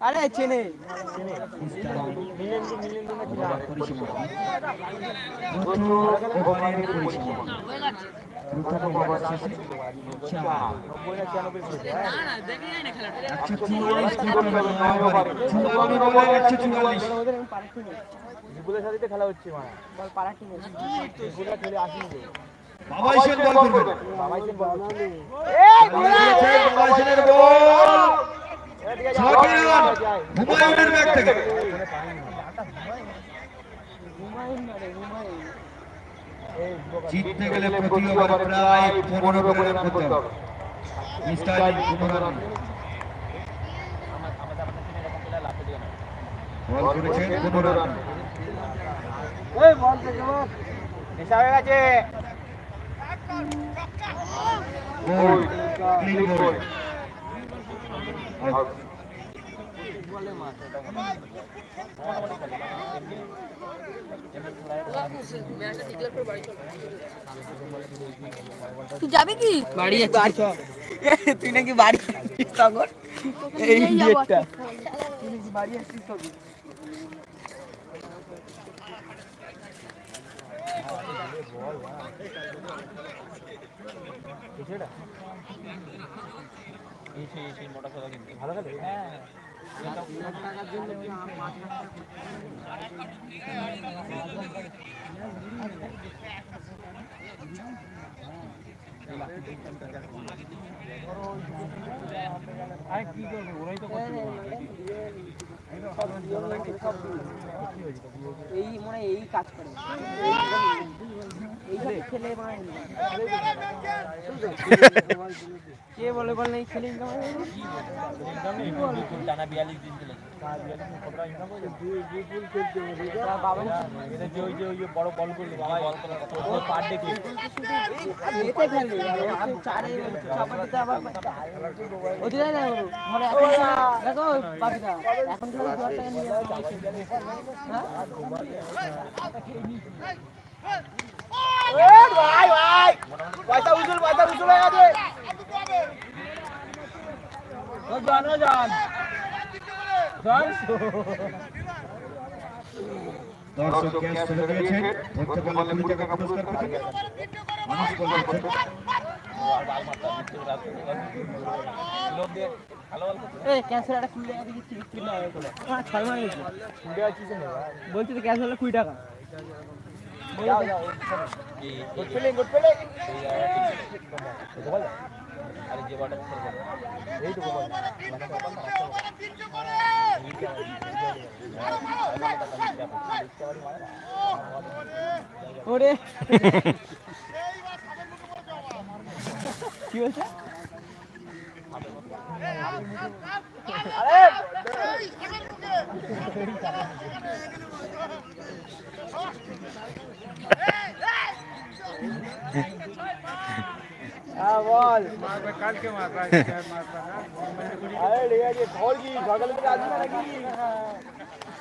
আরে চেনে খেলা হচ্ছে মা বল পাড়ার টিমে খেলে আসেনি বাবাই সেন বল করবেন বাবাই সেন বল করছে। বাবাই সেনের বল ছয় রান হুমায়ুনের ব্যাট থেকে। জিততে গেলে প্রতি ওভার প্রায় পনেরো করে রান করতে হবে। মিস্টার পনেরো রান বল করেছেন পনেরো রান নেশা হয়ে গেছে। Goal clean goal. তুই যাবি কি? বাড়ি তুই নাকি বাড়ি তখন এই ডেটটা তুই নাকি বাড়ি যাচ্ছিস তখন ভালো খেলে হ্যাঁ আরে কি করবে? ওরাই তো করতে এই মানে এই কাজ করে। এই খেলে মানে কে বলে বল খেলে বড় বল করল বাবা বল করার কথা পার ডে চারে আবার ওদিকে দেখো এখন ভাই ভাই পয়সা উজুল পয়সা উজুল হয়ে গেছে জান জান দর্শক ক্যাচ ছেড়ে দিয়েছেন। ধরতে পারলে কুড়ি টাকা পুরস্কার পাচ্ছেন মানুষ বল করছেন এই ক্যান্সেল একটা কুড়ি টাকা দিয়ে টিকিট কিনলে হবে করে। ছয় মাস হয়েছে। বলছি তো হলে কুড়ি টাকা। ফিলিং ফিলিং আরে যে বাটা এই তো বল ওরে কি বলছে হ্যাঁ বল কালকে মারবা আরে ঠিক আছে খবর কি সকালে থেকে আসবি না নাকি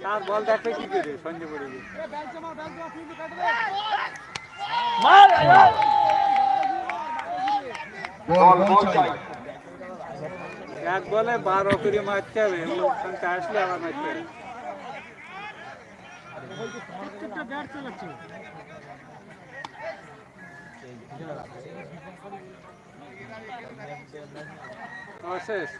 তার বল দেখবে কি করে? সন্ধ্যে পড়ে বল বল চাই। এক বলে বারো করে মারতে হবে সংখ্যা আসলে আবার মারতে হবে। শেষ